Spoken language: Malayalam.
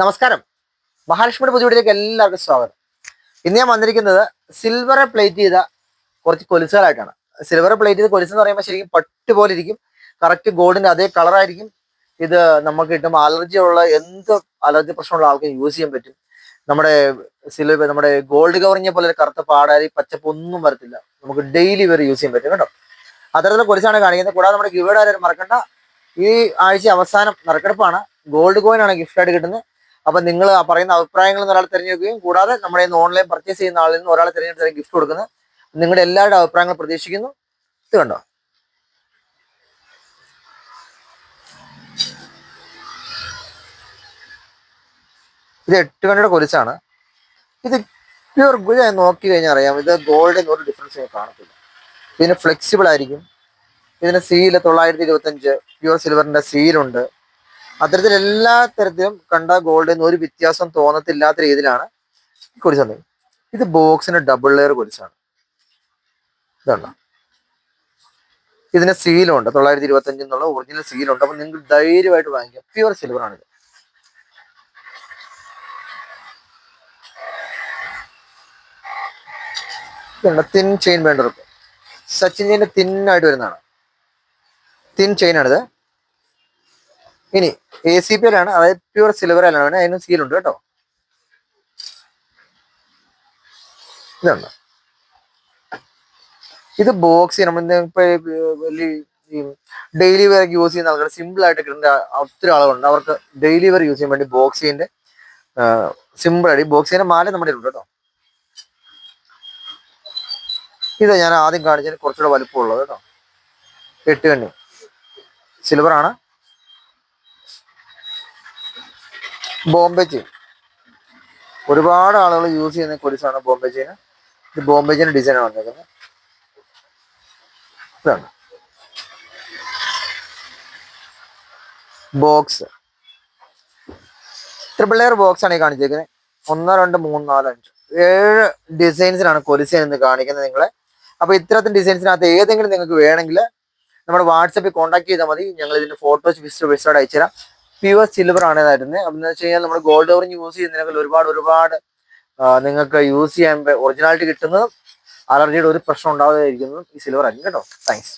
നമസ്കാരം. മഹാലക്ഷ്മിയുടെ പുതിയവിടിലേക്ക് എല്ലാവർക്കും സ്വാഗതം. ഇന്ന് ഞാൻ വന്നിരിക്കുന്നത് സിൽവർ പ്ലേറ്റ് ചെയ്ത കുറച്ച് കൊലുസുകളായിട്ടാണ്. സിൽവർ പ്ലേറ്റ് ചെയ്ത കൊലുസ് എന്ന് പറയുമ്പോൾ ശരിക്കും പട്ട് പോലെ ഇരിക്കും കറക്റ്റ് ഗോൾഡിന്റെ അതേ കളറായിരിക്കും ഇത് നമുക്ക് കിട്ടുമ്പോൾ അലർജി ഉള്ള എന്ത് അലർജി പ്രശ്നമുള്ള ആൾക്കും യൂസ് ചെയ്യാൻ പറ്റും. നമ്മുടെ സിൽവർ നമ്മുടെ ഗോൾഡ് കവറിഞ്ഞ പോലെ കറുത്ത പാടാരി പച്ചപ്പ് ഒന്നും വരത്തില്ല. നമുക്ക് ഡെയിലി വരെ യൂസ് ചെയ്യാൻ പറ്റും കേട്ടോ. അത്തരത്തിലുള്ള കൊലുസാണ് കാണിക്കുന്നത്. കൂടാതെ നമ്മുടെ ഗിവേഡ് ആരും മറക്കണ്ട. ഈ ആഴ്ച അവസാനം നറുക്കെടുപ്പാണ്. ഗോൾഡ് കോയിൻ ആണ് ഗിഫ്റ്റ് ആയിട്ട് കിട്ടുന്നത്. അപ്പൊ നിങ്ങൾ പറയുന്ന അഭിപ്രായങ്ങൾ ഒരാൾ തിരഞ്ഞെടുക്കുകയും കൂടാതെ നമ്മുടെ ഓൺലൈൻ പർച്ചേസ് ചെയ്യുന്ന ആളിൽ നിന്ന് ഒരാളെ തിരഞ്ഞെടുത്ത് ഗിഫ്റ്റ് കൊടുക്കുന്നത് നിങ്ങളുടെ എല്ലാവരുടെ അഭിപ്രായങ്ങൾ പ്രതീക്ഷിക്കുന്നു. ഇത് കണ്ടോ? ഇത് എട്ട് കണ്ടിയുടെ കൊലുസാണ് ഇത് പ്യൂർ ഗുജ നോക്കി കഴിഞ്ഞാൽ അറിയാം. ഇത് ഗോൾഡിന് ഒരു ഡിഫറൻസ് കാണത്തില്ല. ഇതിന് ഫ്ലെക്സിബിൾ ആയിരിക്കും. ഇതിന് സീൽ തൊള്ളായിരത്തി ഇരുപത്തഞ്ച് പ്യൂർ സിൽവറിന്റെ സീലുണ്ട് അത്തരത്തിൽ എല്ലാ തരത്തിലും കണ്ട ഗോൾഡിൽ നിന്ന് ഒരു വ്യത്യാസം തോന്നത്തില്ലാത്ത രീതിയിലാണ് കൊലിച്ചത് ഇത് ബോക്സിന് ഡബിൾ ലെയർ കുടിച്ചാണ് ഇതാണ് ഇതിന് സീലുണ്ട് തൊള്ളായിരത്തി ഇരുപത്തി അഞ്ച് എന്നുള്ള ഒറിജിനൽ സീലുണ്ട് അപ്പൊ നിങ്ങൾക്ക് ധൈര്യമായിട്ട് വാങ്ങിക്കാം പ്യുവർ സിൽവർ ആണിത് ഇതുണ്ട്. തിൻ ചെയിൻ വേണ്ടത് സച്ചിൻ ചെയിന്റെ തിന്നായിട്ട് വരുന്നതാണ്. തിൻ ചെയിൻ ആണിത്. ഇനി എ സി പി ആണ്. അതായത് പ്യുവർ സിൽവർ അല്ലാണ് അതിനും സീലുണ്ട് കേട്ടോ. ഇതാണ്. ഇത് ബോക്സ് ഡെയിലി വെയർ യൂസ് ചെയ്യുന്ന ആൾക്കാർ സിമ്പിൾ ആയിട്ട് കിട്ടുന്ന ഒത്തിരി ആളുകളുണ്ട് അവർക്ക് ഡെയിലി വെയർ യൂസ് ചെയ്യാൻ വേണ്ടി ബോക്സിന്റെ സിമ്പിൾ ആയിട്ട് ബോക്സിന്റെ മാല നമ്മുടെ ഉണ്ട് കേട്ടോ. ഇത് ഞാൻ ആദ്യം കാണിച്ചതിന് കുറച്ചുകൂടെ വലുപ്പമുള്ളത് കേട്ടോ. എട്ട് കണ്ണി. സിൽവർ ആണ്. ബോംബെ ചെയിൻ. ഒരുപാട് ആളുകൾ യൂസ് ചെയ്യുന്ന കൊലുസാണ് ബോംബെ ചെയിൻ. ഇത് ബോംബെ ചെയിൻ ഡിസൈനാണ് വന്നിരിക്കുന്നത്. ഇതാണ്. ബോക്സ് ട്രിപ്പിൾ ലെയർ ബോക്സ് ആണ് ഈ കാണിച്ചേക്കുന്നത് ഒന്ന് രണ്ട് മൂന്ന് നാല് അഞ്ച്. ഏഴ് ഡിസൈൻസിനാണ് കൊലുസ എന്ന് കാണിക്കുന്നത് നിങ്ങളെ. അപ്പൊ ഇത്തരത്തിൽ ഡിസൈൻസിനകത്ത് ഏതെങ്കിലും നിങ്ങൾക്ക് വേണമെങ്കിൽ നമ്മുടെ വാട്സപ്പിൽ കോൺടാക്ട് ചെയ്താൽ മതി. ഞങ്ങൾ ഇതിന്റെ ഫോട്ടോസ് വിസ്റ്റ് അയച്ചു തരാം പ്യുവർ സിൽവർ ആണ് ഇതായിരുന്നത് അപ്പം എന്ന് വെച്ച് കഴിഞ്ഞാൽ നമ്മൾ ഗോൾഡ് ഓറഞ്ച് യൂസ് ചെയ്യുന്നതിനേക്കാൾ ഒരുപാട് ഒരുപാട് നിങ്ങൾക്ക് യൂസ് ചെയ്യാൻ ഒറിജിനാലിറ്റി കിട്ടുന്നതും അലർജിയുടെ ഒരു പ്രശ്നം ഉണ്ടാകാതിരിക്കുന്നതും ഈ സിൽവർ ആയിരിക്കും കേട്ടോ. താങ്ക്സ്